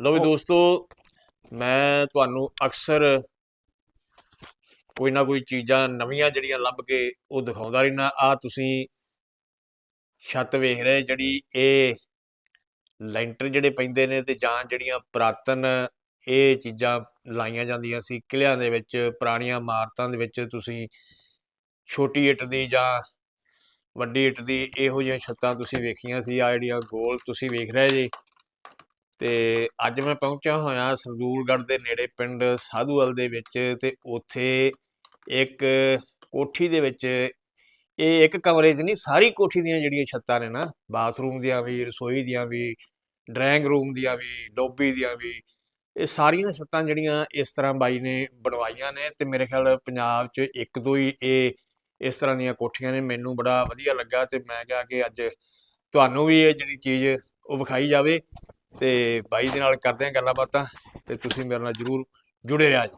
ਲੋ ਵੀ ਦੋਸਤੋ ਮੈਂ ਤੁਹਾਨੂੰ ਅਕਸਰ ਕੋਈ ਨਾ ਕੋਈ ਚੀਜ਼ਾਂ ਨਵੀਆਂ ਜਿਹੜੀਆਂ ਲੱਭ ਕੇ ਉਹ ਦਿਖਾਉਂਦਾ ਰਹਿਣਾ ਆ ਤੁਸੀਂ ਛੱਤ ਵੇਖ ਰਹੇ ਜਿਹੜੀ ਇਹ ਲੈਂਟਰ ਜਿਹੜੇ ਪੈਂਦੇ ਨੇ ਤੇ ਜਾਂ ਜਿਹੜੀਆਂ ਪੁਰਾਤਨ ਇਹ ਚੀਜ਼ਾਂ ਲਾਈਆਂ ਜਾਂਦੀਆਂ ਸੀ ਕਿਲਿਆਂ ਦੇ ਵਿੱਚ ਪੁਰਾਣੀਆਂ ਇਮਾਰਤਾਂ ਦੇ ਵਿੱਚ ਤੁਸੀਂ ਛੋਟੀ ਇੱਟ ਦੀ ਜਾਂ ਵੱਡੀ ਇੱਟ ਦੀ ਇਹੋ ਜਿਹੀਆਂ ਛੱਤਾਂ ਤੁਸੀਂ ਵੇਖੀਆਂ ਸੀ। ਆ ਜਿਹੜੀਆਂ ਗੋਲ ਤੁਸੀਂ ਵੇਖ ਰਹੇ ਜੀ ਤੇ ਅੱਜ ਮੈਂ ਪਹੁੰਚਿਆ ਹੋਇਆ ਸਰਦੂਲਗੜ੍ਹ ਦੇ ਨੇੜੇ ਪਿੰਡ ਸਾਧੂਵਾਲ ਦੇ ਵਿੱਚ ਤੇ ਉੱਥੇ ਇੱਕ ਕੋਠੀ ਦੇ ਵਿੱਚ, ਇਹ ਇੱਕ ਕਮਰੇ 'ਚ ਨਹੀਂ, ਸਾਰੀ ਕੋਠੀ ਦੀਆਂ ਜਿਹੜੀਆਂ ਛੱਤਾਂ ਨੇ ਨਾ, ਬਾਥਰੂਮ ਦੀਆਂ ਵੀ, ਰਸੋਈ ਦੀਆਂ ਵੀ, ਡਰਾਇੰਗ ਰੂਮ ਦੀਆਂ ਵੀ ਲੋਬੀ ਦੀਆਂ ਵੀ, ਇਹ ਸਾਰੀਆਂ ਛੱਤਾਂ ਜਿਹੜੀਆਂ ਇਸ ਤਰ੍ਹਾਂ ਬਾਈ ਨੇ ਬਣਵਾਈਆਂ ਨੇ ਤੇ ਮੇਰੇ ਖਿਆਲ ਪੰਜਾਬ 'ਚ ਇੱਕ ਦੋ ਹੀ ਇਹ ਇਸ ਤਰ੍ਹਾਂ ਦੀਆਂ ਕੋਠੀਆਂ ਨੇ, ਮੈਨੂੰ ਬੜਾ ਵਧੀਆ ਲੱਗਾ ਤੇ ਮੈਂ ਕਿਹਾ ਕਿ ਅੱਜ ਤੁਹਾਨੂੰ ਵੀ ਇਹ ਜਿਹੜੀ ਚੀਜ਼ ਉਹ ਵਿਖਾਈ ਜਾਵੇ। ਤੇ ਬਾਈ ਦੇ ਨਾਲ ਕਰਦੇ ਹਾਂ ਗੱਲਾਂ ਬਾਤਾਂ ਤੇ ਤੁਸੀਂ ਮੇਰੇ ਨਾਲ ਜਰੂਰ ਜੁੜੇ ਰਿਹਾ ਜੀ